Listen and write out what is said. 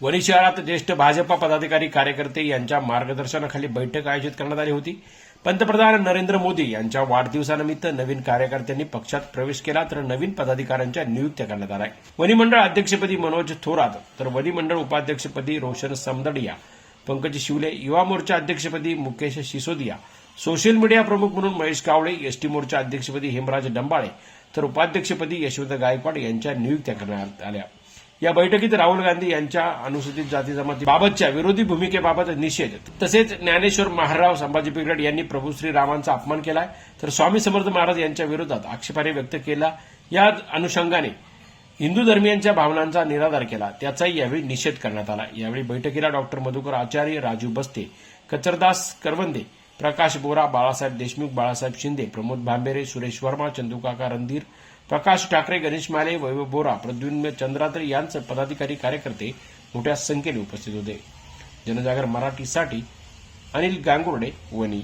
वणी शहरात ज्येष्ठ भाजपा पदाधिकारी कार्यकर्ते यांच्या मार्गदर्शनाखाली बैठक आयोजित करण्यात आली होती. पंतप्रधान नरेंद्र मोदी यांच्या वाढदिवसानिमित्त नवीन कार्यकर्त्यांनी पक्षात प्रवेश केला तर नवीन पदाधिकाऱ्यांच्या नियुक्त्या करण्यात आल्या. वनिमंडळ अध्यक्षपदी मनोज थोरात तर वनिमंडळ उपाध्यक्षपदी रोशन समदडिया पंकज शिवले युवा मोर्चा अध्यक्षपदी मुकेश सिसोदिया सोशल मीडिया प्रमुख म्हणून महेश कावळे एसटी मोर्चा अध्यक्षपदी हेमराज डंबाळे तर उपाध्यक्षपदी यशवंत गायकवाड यांच्या नियुक्त्या करण्यात आल्या. या बैठकीत राहुल गांधी यांच्या अनुसूचित जाती जमातीबाबतच्या विरोधी भूमिकेबाबत निषेध. तसेच ज्ञानेश्वर महाराव संभाजी पिगड यांनी प्रभू श्रीरामांचा अपमान केलाय. तर स्वामी समर्थ महाराज यांच्या विरोधात आक्षेपार्ह व्यक्त केला. या अनुषंगाने हिंदू धर्मियांच्या भावनांचा निराधार केला. त्याचाही यावेळी निषेध करण्यात आला. यावेळी बैठकीला डॉक्टर मधुकर आचार्य राजू बस्ते कचरदास करवंदे प्रकाश बोरा बाळासाहेब देशमुख बाळासाहेब शिंदे प्रमोद भांबेरे सुरेश वर्मा चंदुकाका रणधीर प्रकाश ठाकरे गणेश माले वैभव बोरा प्रद्युम्न चंद्राद्रे यांचे पदाधिकारी कार्यकर्ते मोठ्या संख्येने उपस्थित होते. जनजागर मराठीसाठी अनिल गांगुर्डे वणी.